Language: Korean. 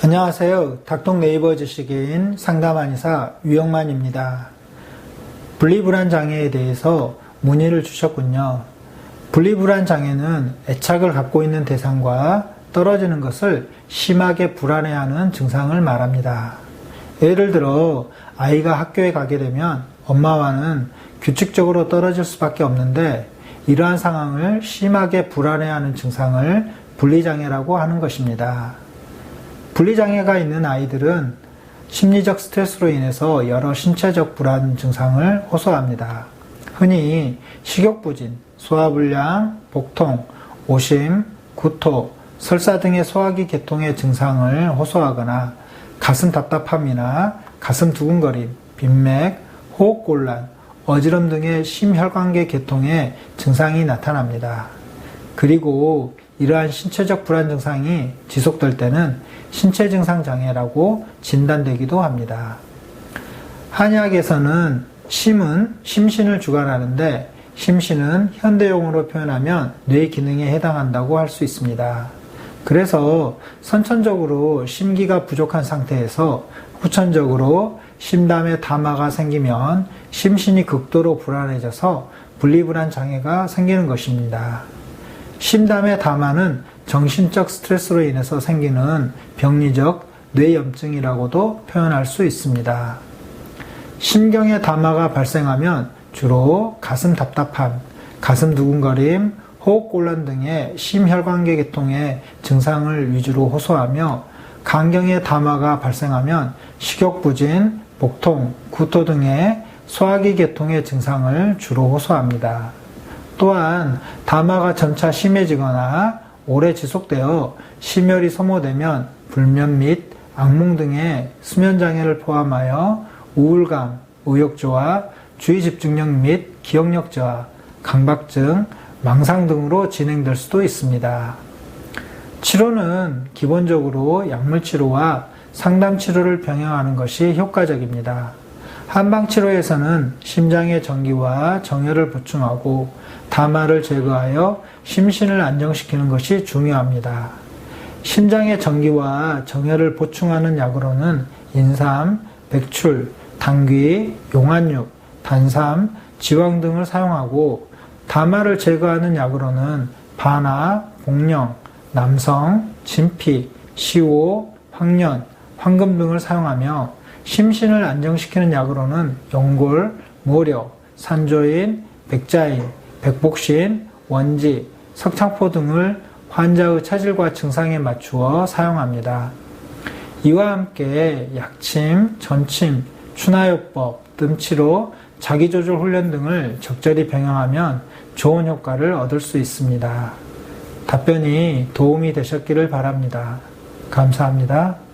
안녕하세요. 닥통 네이버 지식인 상담한의사 유영만입니다. 분리불안 장애에 대해서 문의를 주셨군요. 분리불안 장애는 애착을 갖고 있는 대상과 떨어지는 것을 심하게 불안해하는 증상을 말합니다. 예를 들어 아이가 학교에 가게 되면 엄마와는 규칙적으로 떨어질 수밖에 없는데 이러한 상황을 심하게 불안해하는 증상을 분리장애라고 하는 것입니다. 분리장애가 있는 아이들은 심리적 스트레스로 인해서 여러 신체적 불안 증상을 호소합니다. 흔히 식욕부진, 소화불량, 복통, 오심, 구토, 설사 등의 소화기 계통의 증상을 호소하거나 가슴 답답함이나 가슴 두근거림, 빈맥, 호흡곤란, 어지럼 등의 심혈관계 계통의 증상이 나타납니다. 그리고 이러한 신체적 불안 증상이 지속될 때는 신체 증상 장애라고 진단되기도 합니다. 한의학에서는 심은 심신을 주관하는데 심신은 현대용어로 표현하면 뇌 기능에 해당한다고 할 수 있습니다. 그래서 선천적으로 심기가 부족한 상태에서 후천적으로 심담에 담화가 생기면 심신이 극도로 불안해져서 분리불안 장애가 생기는 것입니다. 심담의 담화는 정신적 스트레스로 인해서 생기는 병리적 뇌염증이라고도 표현할 수 있습니다. 심경의 담화가 발생하면 주로 가슴 답답함, 가슴 두근거림, 호흡곤란 등의 심혈관계 계통의 증상을 위주로 호소하며 간경의 담화가 발생하면 식욕부진, 복통, 구토 등의 소화기 계통의 증상을 주로 호소합니다. 또한 담화가 점차 심해지거나 오래 지속되어 심혈이 소모되면 불면 및 악몽 등의 수면 장애를 포함하여 우울감, 의욕 저하, 주의 집중력 및 기억력 저하, 강박증, 망상 등으로 진행될 수도 있습니다. 치료는 기본적으로 약물 치료와 상담 치료를 병행하는 것이 효과적입니다. 한방 치료에서는 심장의 전기와 정혈을 보충하고 담화를 제거하여 심신을 안정시키는 것이 중요합니다. 심장의 전기와 정혈을 보충하는 약으로는 인삼, 백출, 당귀, 용안육, 단삼, 지왕 등을 사용하고 담화를 제거하는 약으로는 바나, 복령, 남성, 진피, 시오, 황련, 황금 등을 사용하며 심신을 안정시키는 약으로는 연골, 모려, 산조인, 백자인, 백복신, 원지, 석창포 등을 환자의 체질과 증상에 맞추어 사용합니다. 이와 함께 약침, 전침, 추나요법, 뜸치료, 자기조절 훈련 등을 적절히 병행하면 좋은 효과를 얻을 수 있습니다. 답변이 도움이 되셨기를 바랍니다. 감사합니다.